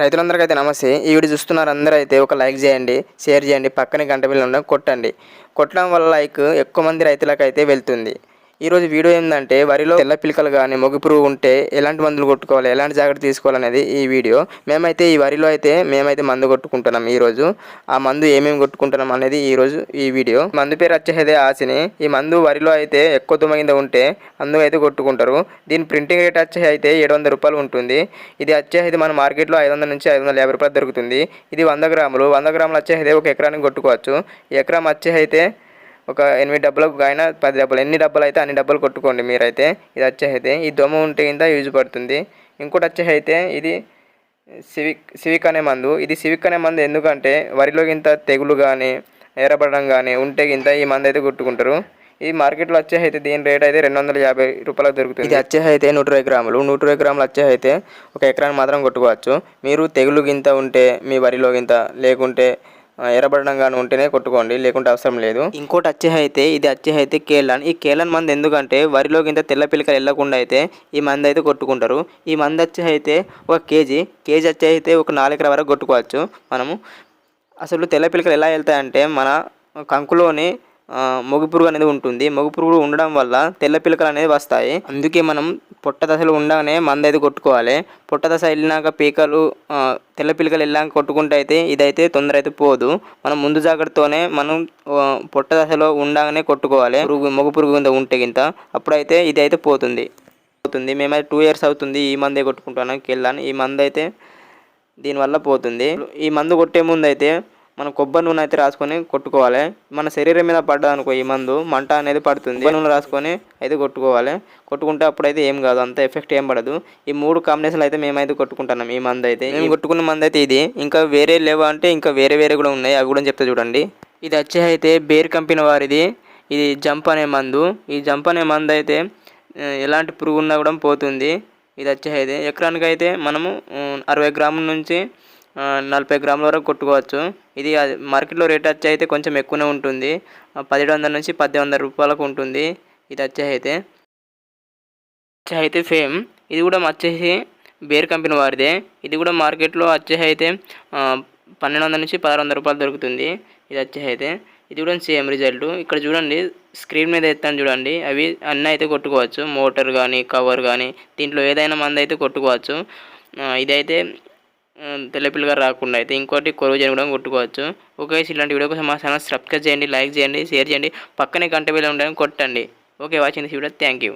రైతులందరికైతే నమస్తే. ఈ వీడియో చూస్తున్నారు అందరూ అయితే ఒక లైక్ చేయండి షేర్ చేయండి పక్కనే గంట బిల్లు కొట్టండి. కొట్టడం వల్ల లైక్ ఎక్కువ మంది రైతులకు అయితే వెళ్తుంది. ఈరోజు వీడియో ఏంటంటే వరిలో తెల్ల పిలకలు కానీ మొగి పురుగు ఉంటే ఎలాంటి మందులు కొట్టుకోవాలి ఎలాంటి జాగ్రత్త తీసుకోవాలనేది ఈ వీడియో. మేమైతే ఈ వరిలో అయితే మేమైతే మందు కొట్టుకుంటున్నాం ఈరోజు ఆ మందు ఏమేమి కొట్టుకుంటున్నాం అనేది ఈరోజు ఈ వీడియో. మందు పేరు వచ్చేదే ఆసిని ఈ మందు వరిలో అయితే ఎక్కువ తుమ్మ ఉంటే అందు అయితే కొట్టుకుంటారు. దీని ప్రింటింగ్ రేట్ వచ్చే అయితే ఏడు వందల రూపాయలు ఉంటుంది. ఇది వచ్చేది మన మార్కెట్లో ఐదు వందల నుంచి ఐదు వందల యాభై రూపాయలు దొరుకుతుంది. ఇది వంద గ్రాములు. వంద గ్రాములు వచ్చేది ఒక ఎకరానికి కొట్టుకోవచ్చు. ఈ ఎకరం వచ్చే అయితే ఒక ఎనిమిది డబ్బులకు ఆయన పది డబ్బులు. ఎన్ని డబ్బులు అయితే అన్ని డబ్బులు కొట్టుకోండి మీరైతే. ఇది వచ్చేసి ఈ దొమ్మ ఉంటే కింద యూజ్ పడుతుంది. ఇంకోటి వచ్చేసి అయితే ఇది సివిక్ సివిక్ అనే మందు. ఇది సివిక్ అనే మందు ఎందుకంటే వరిలో ఇంత తెగులు కానీ ఎరబడడం కానీ ఉంటే గింత ఈ మందు అయితే కొట్టుకుంటారు. ఈ మార్కెట్లో వచ్చేసి అయితే దీని రేట్ అయితే రెండు వందల యాభై రూపాయలకు దొరుకుతుంది. ఇది వచ్చేసి అయితే నూట ఇరవై గ్రాములు. నూట ఇరవై గ్రాములు వచ్చేసి అయితే ఒక ఎకరానికి మాత్రం కొట్టుకోవచ్చు. మీరు తెగులు గింత ఉంటే మీ వరిలో గింత లేకుంటే ఎరబడడం కానీ ఉంటేనే కొట్టుకోండి లేకుంటే అవసరం లేదు. ఇంకోటి వచ్చే అయితే ఇది వచ్చే అయితే కేలన్. ఈ కేలన్ మందు ఎందుకంటే వరిలోకి ఇంత తెల్ల పిల్లకలు వెళ్ళకుండా అయితే ఈ మందు అయితే కొట్టుకుంటారు. ఈ మందు వచ్చే అయితే ఒక కేజీ కేజీ వచ్చే అయితే ఒక నాలుగు వరకు కొట్టుకోవచ్చు మనము. అసలు తెల్ల పిల్లకలు ఎలా వెళ్తాయంటే మన కంకులోని మొగి పురుగు అనేది ఉంటుంది. మొగి పురుగు ఉండడం వల్ల తెల్ల పిలకలు అనేది వస్తాయి. అందుకే మనం పొట్ట దశలు ఉండగానే మంద అయితే కొట్టుకోవాలి. పొట్ట దశ వెళ్ళినాక పీకలు తెల్ల పిలకలు వెళ్ళాక కొట్టుకుంటే అయితే ఇదైతే తొందర అయితే పోదు. మనం ముందు జాగ్రత్తతోనే మనం పొట్ట దశలో ఉండగానే కొట్టుకోవాలి. పురుగు మొగ పురుగు కింద ఉంటే గింత అప్పుడైతే ఇది అయితే పోతుంది. పోతుంది మేమైతే టూ ఇయర్స్ అవుతుంది ఈ మందే కొట్టుకుంటున్నాం. కెళ్ళాను ఈ మందు అయితే దీనివల్ల పోతుంది. ఈ మందు కొట్టే ముందు అయితే మనం కొబ్బరి నూనె అయితే రాసుకొని కొట్టుకోవాలి. మన శరీరం మీద పడ్డా అనుకో ఈ మందు మంట అనేది పడుతుంది. నూనె రాసుకొని అయితే కొట్టుకోవాలి. కొట్టుకుంటే అప్పుడైతే ఏం కాదు అంత ఎఫెక్ట్ ఏం పడదు. ఈ మూడు కాంబినేషన్లు అయితే మేమైతే కొట్టుకుంటున్నాం ఈ మందు అయితే. మేము కొట్టుకున్న మందు అయితే ఇది. ఇంకా వేరే లేవా అంటే ఇంకా వేరే వేరే కూడా ఉన్నాయి. అవి కూడా చెప్తా చూడండి. ఇది వచ్చే అయితే బేర్ కంపెనీ వారిది. ఇది జంప్ అనే మందు. ఈ జంప్ అనే మందు అయితే ఎలాంటి పురుగు ఉన్నా కూడా పోతుంది. ఇది వచ్చేది ఎకరానికి అయితే మనము అరవై గ్రాముల నుంచి నలభై గ్రాముల వరకు కొట్టుకోవచ్చు. ఇది మార్కెట్లో రేట్ వచ్చి అయితే కొంచెం ఎక్కువనే ఉంటుంది. పదిహేడు వందల నుంచి పద్దెనిమిది వందల రూపాయలకు ఉంటుంది ఇది వచ్చే అయితే. అయితే ఫేమ్ ఇది కూడా వచ్చేసి బేర్ కంపెనీ వారిదే. ఇది కూడా మార్కెట్లో వచ్చేసి అయితే పన్నెండు వందల నుంచి పదహారు వందల రూపాయలు దొరుకుతుంది. ఇది వచ్చేసి అయితే. ఇది కూడా సేమ్ రిజల్ట్. ఇక్కడ చూడండి స్క్రీన్ మీద ఎత్తాను చూడండి. అవి అన్నీ అయితే కొట్టుకోవచ్చు. మోటార్ కానీ కవర్ కానీ దీంట్లో ఏదైనా మంది అయితే కొట్టుకోవచ్చు. ఇదైతే తెల్లపిల్లగా రాకుండా అయితే ఇంకోటి కొరువు చేయడం కూడా కొట్టుకోవచ్చు. ఓకే ఇలాంటి వీడియో కోసం మా ఛానల్ సబ్స్క్రైబ్ చేయండి లైక్ చేయండి షేర్ చేయండి పక్కనే గంట వేలు ఉండడం కొట్టండి. Okay watching this video thank you.